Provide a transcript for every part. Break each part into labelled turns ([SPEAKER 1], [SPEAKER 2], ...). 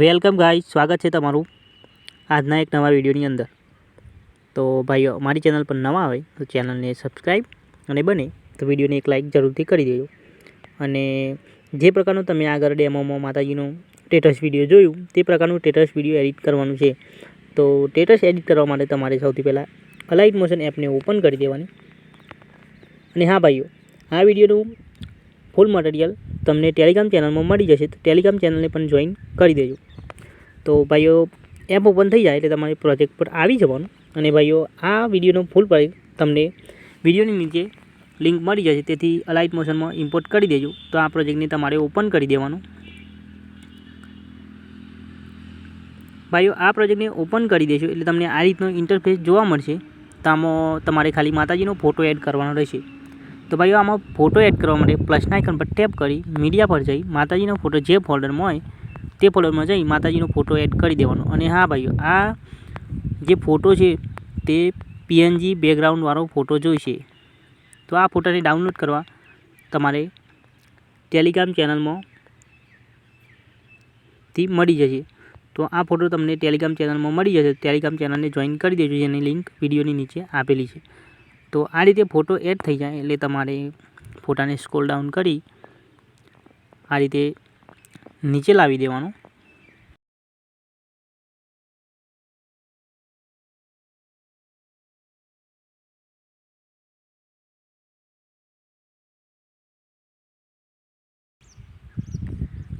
[SPEAKER 1] Welcome ગાય સ્વાગત છે તમારું આજના એક નવા વિડીયોની અંદર. તો ભાઈઓ, મારી ચેનલ પર નવા આવે તો ચેનલને સબસ્ક્રાઈબ અને બને તો વિડીયોને એક લાઇક જરૂરથી કરી દેજો. અને જે પ્રકારનું તમે આગળ ડેમોમાં માતાજીનું સ્ટેટસ વીડિયો જોયું, તે પ્રકારનું સ્ટેટસ વીડિયો એડિટ કરવાનું છે, તો સ્ટેટસ એડિટ કરવા માટે તમારે સૌથી પહેલાં અલાઇટ મોશન એપને ઓપન કરી દેવાની. અને હા ભાઈઓ, આ વિડીયોનું ફૂલ મટીરિયલ તમને ટેલિગ્રામ ચેનલમાં મળી જશે. તો ટેલિગ્રામ ચેનલને પણ જોઈન કરી દેજો. તો ભાઈઓ એપ ઓપન થઈ જાય એટલે તમારે પ્રોજેક્ટ પર આવી જવાનું. અને ભાઈઓ, આ વિડીયોનો ફૂલ પ્રાઇસ તમને વિડીયોની નીચે લિંક મળી જશે. તેથી અલાઇટ મોશનમાં ઇમ્પોર્ટ કરી દેજો. તો આ પ્રોજેક્ટને તમારે ઓપન કરી દેવાનું. ભાઈઓ, આ પ્રોજેક્ટને ઓપન કરી દેશો એટલે તમને આ રીતનો ઇન્ટરફેસ જોવા મળશે. તો તમારે ખાલી માતાજીનો ફોટો એડ કરવાનો રહેશે. તો ભાઈઓ, આમાં ફોટો એડ કરવા માટે પ્લસના આઇકન પર ટેપ કરી મીડિયા પર જઈ માતાજીનો ફોટો જે ફોલ્ડરમાં હોય તે ફોલ્ડરમાં જઈ માતાજીનો ફોટો એડ કરી દેવાનો. અને હા ભાઈઓ, આ જે ફોટો છે તે પીએનજી બેકગ્રાઉન્ડવાળો ફોટો જોઈશે. તો આ ફોટાને ડાઉનલોડ કરવા તમારે ટેલિગ્રામ ચેનલમાં થી મળી જશે. તો આ ફોટો તમને ટેલિગ્રામ ચેનલમાં મળી જશે. ટેલિગ્રામ ચેનલને જોઈન કરી દેજો. જેની લિંક વિડીયોની નીચે આપેલી છે. તો આ રીતે ફોટો એડ થઈ જાય એટલે તમારે ફોટાને સ્ક્રોલ ડાઉન કરી આ રીતે નીચે લાવી દેવાનું.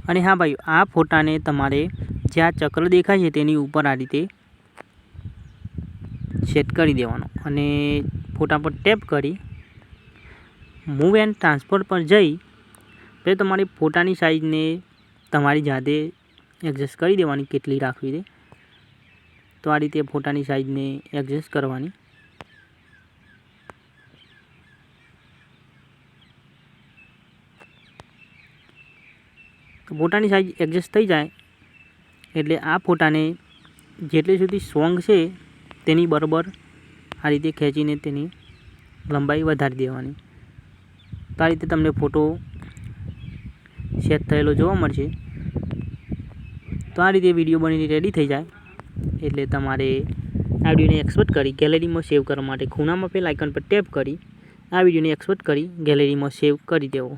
[SPEAKER 1] અને હા ભાઈ આ ફોટાને તમારે જ્યાં ચક્ર દેખાય છે તેની ઉપર આ રીતે સેટ કરી દેવાનો. અને ફોટા પર ટેપ કરી મૂવ એન્ડ ટ્રાન્સફર પર જઈ પછી તમારી ફોટાની સાઇઝને તમારી જાતે એડજસ્ટ કરી દેવાની કેટલી રાખવી છે. તો આ રીતે ફોટાની સાઇઝને એડજસ્ટ કરવાની. તો ફોટાની સાઇઝ એડજસ્ટ થઈ જાય, એટલે આ ફોટાને જેટલી સુધી સોંગ છે તેની બરોબર આ રીતે ખેંચીને તેની લંબાઈ વધારી દેવાની. તો આ રીતે તમને ફોટો સેટ થયેલો જોવા મળશે. તો આ રીતે વીડિયો બનીને રેડી થઈ જાય. એટલે તમારે આ વિડીયોને એક્સપોર્ટ કરી ગેલેરીમાં સેવ કરવા માટે ખૂણામાં પેલા આઇકન પર ટેપ કરી આ વિડીયોને એક્સપોર્ટ કરી ગેલેરીમાં સેવ કરી દેવો.